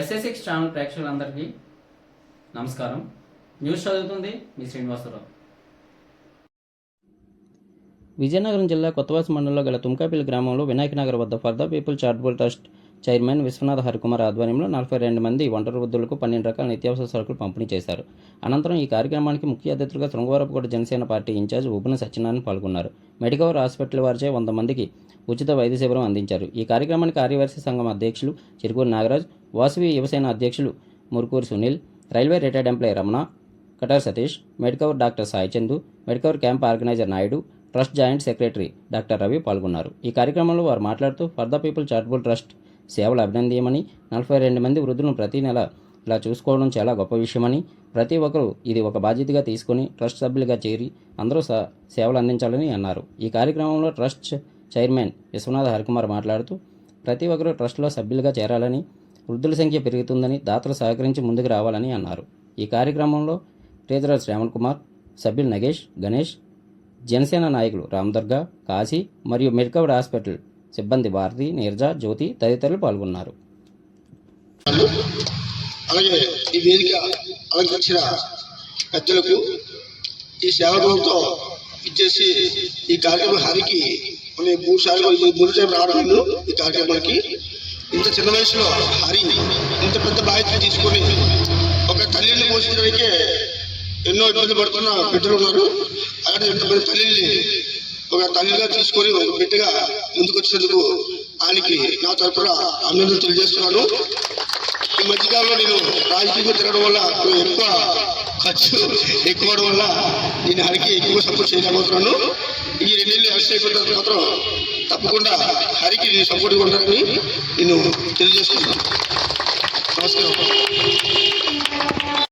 ఎస్ఎస్ఎక్స్ channel ప్రేక్షకులందరికీ నమస్కారం. News చదువుతుంది మీ శ్రీనివాసరావు. విజయనగరం జిల్లా కొత్తవాస మండలంలో గల తుమ్కాపల్లి గ్రామంలో వినాయక నగర్ వద్ద for the people charitable trust chairman Vishwanath Harikumar ఆధ్వర్యంలో నలభై రెండు మంది ఒంటరి వృద్ధులకు పన్నెండు రకాల నిత్యావసర సరుకులు పంపిణీ చేశారు. అనంతరం ఈ కార్యక్రమానికి ముఖ్య అతిథులుగా శృంగవరపుకోట జనసేన పార్టీ ఇన్ఛార్జ్ ఉపన సత్యనారాయణ పాల్గొన్నారు. మెడికవర్ హాస్పిటల్ వారిచే వంద మందికి ఉచిత వైద్య శిబిరం అందించారు. ఈ కార్యక్రమానికి కార్యదర్శి సంఘం అధ్యక్షులు చిరుకూరి నాగరాజ్ వాసవి యువసేన అధ్యక్షులు Murukuru Sunil railway retired employee Ramana Katar Satish Medicover doctor Sai Chandu Medicover camp organiser Naidu trust joint secretary doctor Ravi పాల్గొన్నారు. ఈ కార్యక్రమంలో వారు మాట్లాడుతూ for the people charitable trust సేవలు అభినందీయమని నలభై రెండు మంది వృద్ధులను ప్రతి నెల ఇలా చూసుకోవడం చాలా గొప్ప విషయమని ప్రతి ఒక్కరూ ఇది ఒక బాధ్యతగా తీసుకుని ట్రస్ట్ సభ్యులుగా చేరి అందరూ స- సేవలు అందించాలని అన్నారు. ఈ కార్యక్రమంలో ట్రస్ట్ చైర్మన్ విశ్వనాథ్ హరికుమార్ మాట్లాడుతూ ప్రతి ఒక్కరూ ట్రస్ట్లో సభ్యులుగా చేరాలని వృద్ధుల సంఖ్య పెరుగుతుందని దాతలు సహకరించి ముందుకు రావాలని అన్నారు. ఈ కార్యక్రమంలో ట్రేజరర్ శ్రావణ్ కుమార్ సభ్యులు నగేష్ గణేష్ జనసేన నాయకులు రామ్దుర్గా కాశీ మరియు మెడ్కవర్ హాస్పిటల్ సిబ్బంది భారతి నీర్జ జ్యోతి తదితరులు పాల్గొన్నారు. అలాగే ఈ వేదిక అలంకరించిన పెద్దలకు ఈ సేవకులతో ఇచ్చేసి ఈ కార్యక్రమం హరికి కొన్ని మూడు సార్లు మూడు సార్లు రావడం ఈ కార్యక్రమానికి ఇంత చిన్న వయసులో హరి ఇంత పెద్ద బాధ్యత తీసుకొని ఒక తల్లిని పోషించడానికే ఎన్నో ఇబ్బంది పడుతున్న బిడ్డలు ఉన్నారు. అలాంటి ఎంతమంది తల్లిని ఒక తల్లిగా తీసుకొని ఒక బిడ్డగా ముందుకు వచ్చినందుకు ఆయనకి నా తరఫున అభినందనలు తెలియజేస్తున్నాను. ఈ మధ్యకాలంలో నేను రాజకీయంగా తిరగడం వల్ల ఎక్కువ ఖర్చు ఎక్కువ వల్ల నేను హరికి ఎక్కువ సపోర్ట్ చేయలేకపోతున్నాను. ఈ రెండేళ్ళు అరెస్ట్ అయిపోయిన తర్వాత మాత్రం తప్పకుండా హరికి నేను సపోర్ట్గా ఉంటానని నేను తెలియజేస్తున్నాను. నమస్కారం.